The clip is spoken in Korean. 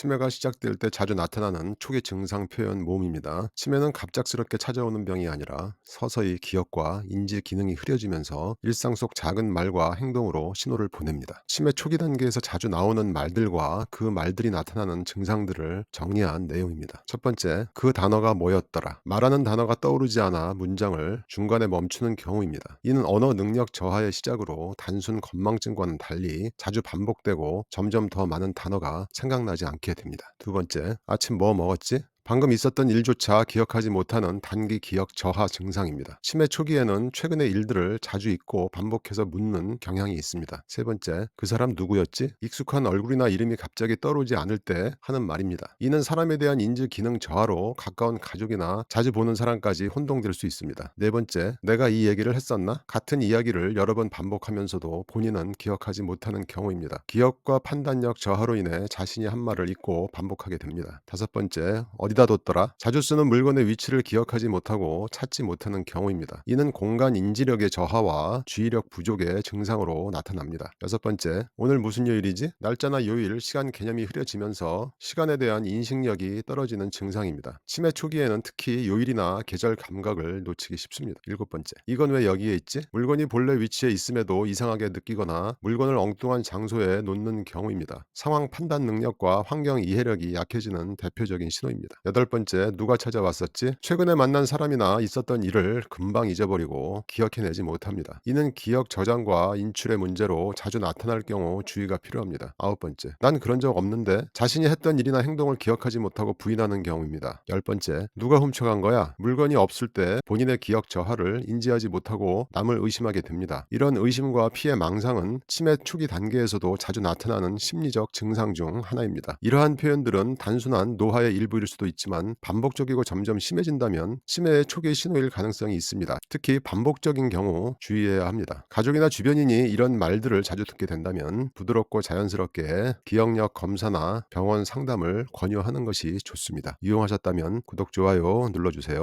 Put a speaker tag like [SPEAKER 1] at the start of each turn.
[SPEAKER 1] 치매가 시작될 때 자주 나타나는 초기 증상 표현 모음입니다. 치매는 갑작스럽게 찾아오는 병이 아니라 서서히 기억과 인지 기능이 흐려지면서 일상 속 작은 말과 행동으로 신호를 보냅니다. 치매 초기 단계에서 자주 나오는 말들과 그 말들이 나타나는 증상들을 정리한 내용입니다. 첫 번째, 그 단어가 뭐였더라. 말하는 단어가 떠오르지 않아 문장을 중간에 멈추는 경우입니다. 이는 언어 능력 저하의 시작으로 단순 건망증과는 달리 자주 반복되고 점점 더 많은 단어가 생각나지 않게 됩니다. 두 번째, 아침 뭐 먹었지? 방금 있었던 일조차 기억하지 못하는 단기 기억 저하 증상입니다. 치매 초기에는 최근의 일들을 자주 잊고 반복해서 묻는 경향이 있습니다. 세 번째, 그 사람 누구였지? 익숙한 얼굴이나 이름이 갑자기 떠오르지 않을 때 하는 말입니다. 이는 사람에 대한 인지 기능 저하로 가까운 가족이나 자주 보는 사람까지 혼동될 수 있습니다. 네 번째, 내가 이 얘기를 했었나? 같은 이야기를 여러 번 반복하면서도 본인은 기억하지 못하는 경우입니다. 기억과 판단력 저하로 인해 자신이 한 말을 잊고 반복하게 됩니다. 다섯 번째, 어디다 뒀더라? 자주 쓰는 물건의 위치를 기억하지 못하고 찾지 못하는 경우입니다. 이는 공간 인지력의 저하와 주의력 부족의 증상으로 나타납니다. 여섯 번째, 오늘 무슨 요일이지? 날짜나 요일, 시간 개념이 흐려지면서 시간에 대한 인식력이 떨어지는 증상입니다. 치매 초기에는 특히 요일이나 계절 감각을 놓치기 쉽습니다. 일곱 번째, 이건 왜 여기에 있지? 물건이 본래 위치에 있음에도 이상하게 느끼거나 물건을 엉뚱한 장소에 놓는 경우입니다. 상황 판단 능력과 환경 이해력이 약해지는 대표적인 신호입니다. 여덟 번째, 누가 찾아왔었지? 최근에 만난 사람이나 있었던 일을 금방 잊어버리고 기억해내지 못합니다. 이는 기억 저장과 인출의 문제로 자주 나타날 경우 주의가 필요합니다. 아홉 번째, 난 그런 적 없는데 자신이 했던 일이나 행동을 기억하지 못하고 부인하는 경우입니다. 열 번째, 누가 훔쳐간 거야? 물건이 없을 때 본인의 기억 저하를 인지하지 못하고 남을 의심하게 됩니다. 이런 의심과 피해 망상은 치매 초기 단계에서도 자주 나타나는 심리적 증상 중 하나입니다. 이러한 표현들은 단순한 노화의 일부일 수도 있지만 반복적이고 점점 심해진다면 치매의 초기 신호일 가능성이 있습니다. 특히 반복적인 경우 주의해야 합니다. 가족이나 주변인이 이런 말들을 자주 듣게 된다면 부드럽고 자연스럽게 기억력 검사나 병원 상담을 권유하는 것이 좋습니다. 이용하셨다면 구독, 좋아요 눌러주세요.